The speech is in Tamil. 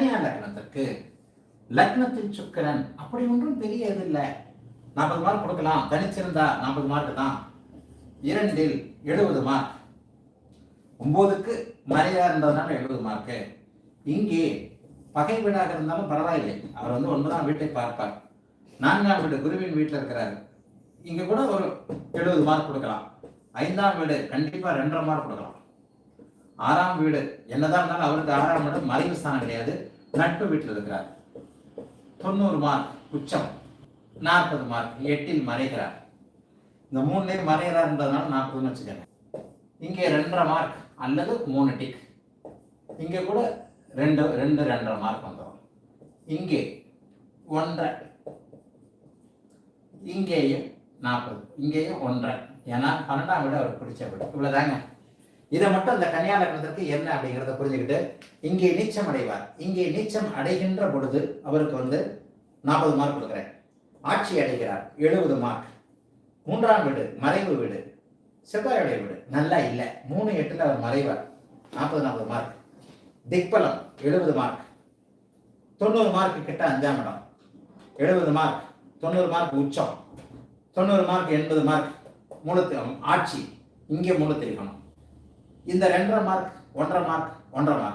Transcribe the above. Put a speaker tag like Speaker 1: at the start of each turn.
Speaker 1: கன்னியா லக்னத்திற்கு. லக்னத்தின் சுக்கிரன் அப்படி ஒன்றும் பெரிய இது இல்லை. நாற்பது மார்க் கொடுக்கலாம். தனிச்சிருந்தா நாற்பது மார்க் தான். இரண்டில் எழுபது மார்க் ஒன்பதுக்கு மறையா இருந்ததுனால எழுபது மார்க்கு இங்கே பகை வீடாக இருந்தாலும் பரவாயில்லை. அவர் வந்து ஒன்பதாம் வீட்டை பார்ப்பார். நான்காம் வீடு குருவின் வீட்டில் இருக்கிறாரு. இங்க கூட ஒரு எழுபது மார்க் கொடுக்கலாம். ஐந்தாம் வீடு கண்டிப்பா ரெண்டரை மார்க் கொடுக்கலாம். ஆறாம் வீடு. என்னதான் இருந்தாலும் அவருக்கு ஆறாம் வீடு மறைவு ஸ்தானம் கிடையாது. நட்பு வீட்டில் இருக்கிறார். தொண்ணூறு மார்க் உச்சம். நாற்பது மார்க் எட்டில் மறைகிறார். இந்த மூணுலேயும் மறைகிறார்ன்றதுனால நாற்பதுன்னு வச்சுக்கிறேன் இங்கே ரெண்டரை மார்க் அல்லது மூணு டிக் இங்கே கூட ரெண்டு ரெண்டு ரெண்டரை மார்க் வந்துடும் இங்கே ஒன்றரை. இங்கேயும் நாற்பது. இங்கேயும் ஒன்றரை. ஏன்னா பன்னெண்டாம் விட அவர் பிடிச்ச விட. இவ்வளோதாங்க இதை மட்டும் அந்த கன்னியா லக்னத்திற்கு என்ன அப்படிங்கிறத புரிஞ்சுக்கிட்டு இங்கே நீச்சம் அடைவார். இங்கே நீச்சம் அடைகின்ற பொழுது அவருக்கு வந்து நாற்பது மார்க் கொடுக்குறேன். ஆட்சி அடைகிறார். எழுபது மார்க் மூன்றாம் வீடு மறைவு வீடு. செவ்வாயுடைய வீடு. நல்லா இல்லை. மூணு எட்டுல அவர் மறைவார். நாற்பது நாற்பது மார்க் திக்பலம் எழுபது மார்க் தொண்ணூறு மார்க் கிட்ட அஞ்சாம் இடம். எழுபது மார்க் தொண்ணூறு மார்க் உச்சம். தொண்ணூறு மார்க் எண்பது மார்க் மூலத்து ஆட்சி. இங்கே மூலத்திருக்கணும் இந்த ரெண்டரை மார்க் ஒன்றரை மார்க் ஒன்றரை மார்க்